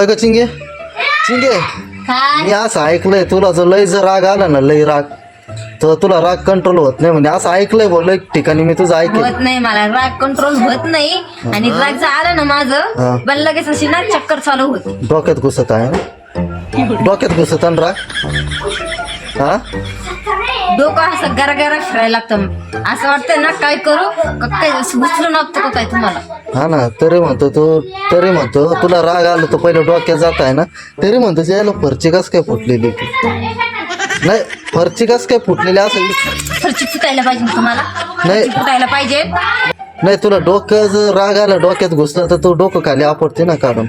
अगं चिंगे? चिंगे मी असं ऐकलंय तुला जर लय जर राग आला ना लय राग तर तुला राग कंट्रोल होत नाही म्हणजे असं ऐकलंय बोल एक ठिकाणी मी तुझं ऐकेल होत नाही मला. राग कंट्रोल होत नाही. आणि राग जर आला ना हा. माझं पण लगेच अशी ना चक्कर चालू होते. डोक्यात घुसत आहे ना डोक्यात घुसत आहे राग? हा? डोकं असं गरा गरा फिरायला लागतं. असं वाटतं ना काय करू? का काय उचलून लागतं का काय तुम्हाला? हा ना तरी म्हणतो तू तरी म्हणतो तुला राग आला तर पहिले डोक्यात जात आहे ना. तरी म्हणतो यायला फरची कस काय फुटलेली ती? नाही फरची कस काय फुटलेली असं विच- फरची फुटायला पाहिजे ना तुम्हाला? नाही. फरची फुटायला पाहिजे. नाही तुला डोकं जर राग आला डोक्यात घुसलं तर तू डोकं खाली आपडते ना काढून.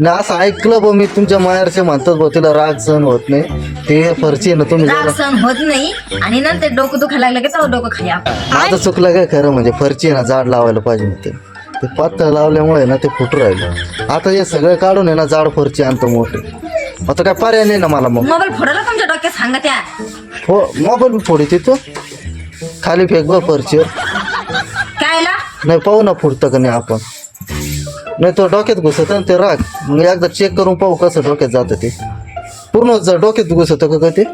नाही असं ऐकलं बघ मी तुमच्या मायारचे म्हणतात बघ तिला राग सहन होत नाही. ते फरची आहे ना तुम्ही राग जरा सहन होत नाही आणि नंतर डोकं दुखायला लागलं की तेव्हा डोकं खाली आपण. माझं चुकलं काय खरं म्हणजे फरची आहे ना जाड लावायला पाहिजे होते ते पातळ लावल्यामुळे ना ते फुटू राहिलं. आता हे सगळं काढून आहे ना जाड फरची आणतो मोठे. आता काय पर्याय नाही ना मला मग. मोबाईल फोडायला तुमच्या डोक्यात सांगा त्या. हो मोबाईल फोडी तिथं खाली फेक बघ फरचीवर. कायला? नाही पाहू ना फुटतं का नाही आपण. नाही तो डोक्यात घुसत ना ते राग. मग एकदा चेक करून पाहू कसं डोक्यात जातं ते. पूर्ण जा डोक्यात घुसत का का ते?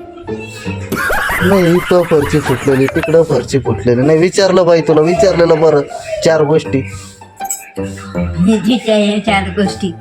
नाही इथं फरची फुटलेली तिकडं फरची फुटलेली. नाही विचारलं बाई तुला विचारलेलं बरं. चार गोष्टी. चार गोष्टी.